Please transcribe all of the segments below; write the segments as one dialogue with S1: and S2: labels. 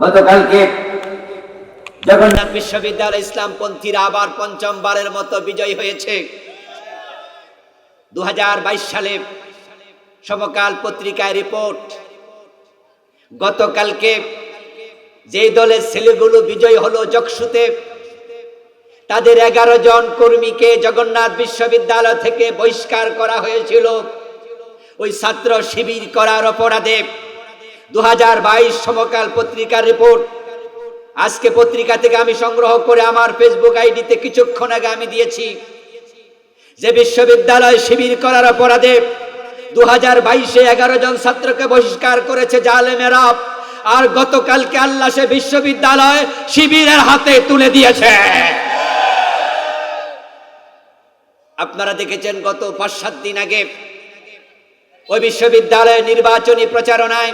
S1: গতকালকে
S2: জগন্নাথ বিশ্ববিদ্যালয় ইসলামপন্থীরা আবার পঞ্চমবারের মতো বিজয়ী হয়েছে দু হাজার বাইশ সালে সমকাল পত্রিকায় রিপোর্ট, গতকালকে যেই দলের ছেলেগুলো বিজয় হলো যকসুতে, তাদের এগারো জন কর্মীকে জগন্নাথ বিশ্ববিদ্যালয় থেকে বহিষ্কার করা হয়েছিল। ওই ছাত্র শিবির করার অপরাধে দু হাজার বাইশ সমকাল পত্রিকার রিপোর্ট। আজকে পত্রিকা থেকে আমি সংগ্রহ করে আমার ফেসবুক আইডিতে কিছুক্ষণ আগে আমি দিয়েছি। যে বিশ্ববিদ্যালয় শিবির করার অপরাধে দু হাজার বাইশে এগারো জন ছাত্রকে বহিষ্কার করেছে জালেমেরা আর গতকালকে আল্লাহ সে বিশ্ববিদ্যালয় শিবিরের হাতে তুলে দিয়েছে। আপনারা দেখেছেন গত পাঁচ সাত দিন আগে ওই বিশ্ববিদ্যালয়ের নির্বাচনী প্রচারণায়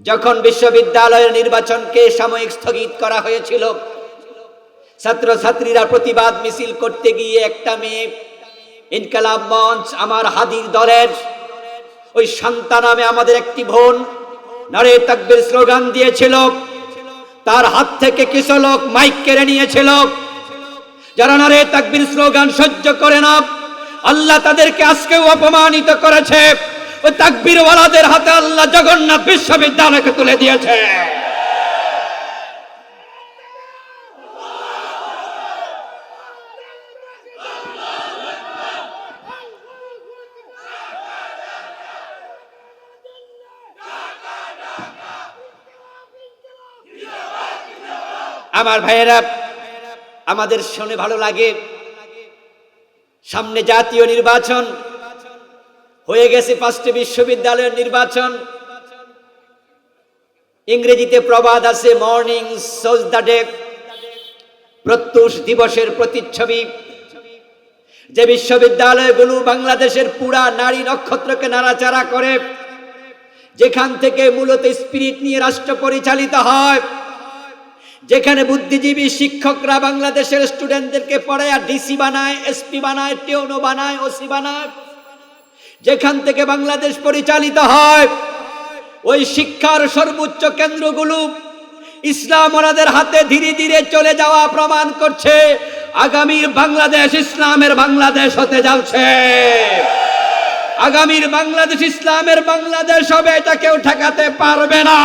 S2: যখন বিশ্ববিদ্যালয়ের নির্বাচনকে সাময়িক স্থগিত করা হয়েছিল ছাত্র ছাত্রীরা প্রতিবাদ মিছিল করতে গিয়ে একটা মেয়ে ইনকালাব মঞ্চ আমার হাদির দলের, ওই শান্তা নামে আমাদের একটি বোন নারে তাকবির স্লোগান দিয়েছিল। তার হাত থেকে কিছু লোক মাইক কেড়ে নিয়েছিল। যারা নারে তাকবির স্লোগান সহ্য করে না, আল্লাহ তাদেরকে আজকেও অপমানিত করেছে। ওই তাকবীরওয়ালাদের হাতে আল্লাহ জগন্নাথ বিশ্ববিদ্যালয়কে তুলে দিয়েছে। আমার ভাইয়েরা, আমাদের শুনে ভালো লাগে। সামনে জাতীয় নির্বাচন হয়ে গেছে পাঁচটি বিশ্ববিদ্যালয়ের নির্বাচন। ইংরেজিতে প্রবাদ আছে মর্নিং দ্য প্রত্যুষ দিবসের প্রতিচ্ছবি। যে বিশ্ববিদ্যালয়গুলো বাংলাদেশের পুরা নারী নক্ষত্রকে নাড়াচাড়া করে, যেখান থেকে মূলত স্পিরিট নিয়ে রাষ্ট্র পরিচালিত হয়, যেখানে বুদ্ধিজীবী শিক্ষকরা বাংলাদেশের স্টুডেন্টদেরকে পড়ায় ডিসি বানায়, এসপি বানায় টেওনো বানায়, ওসি বানায় যেখান থেকে বাংলাদেশ পরিচালিত হয়, ওই শিক্ষার সর্বোচ্চ কেন্দ্রগুলো ইসলাম ওনাদের হাতে ধীরে ধীরে চলে যাওয়া প্রমাণ করছে, আগামীর বাংলাদেশ ইসলামের বাংলাদেশ হতে যাচ্ছে। আগামীর বাংলাদেশ ইসলামের বাংলাদেশ হবে এটা কেউ ঠেকাতে পারবে না।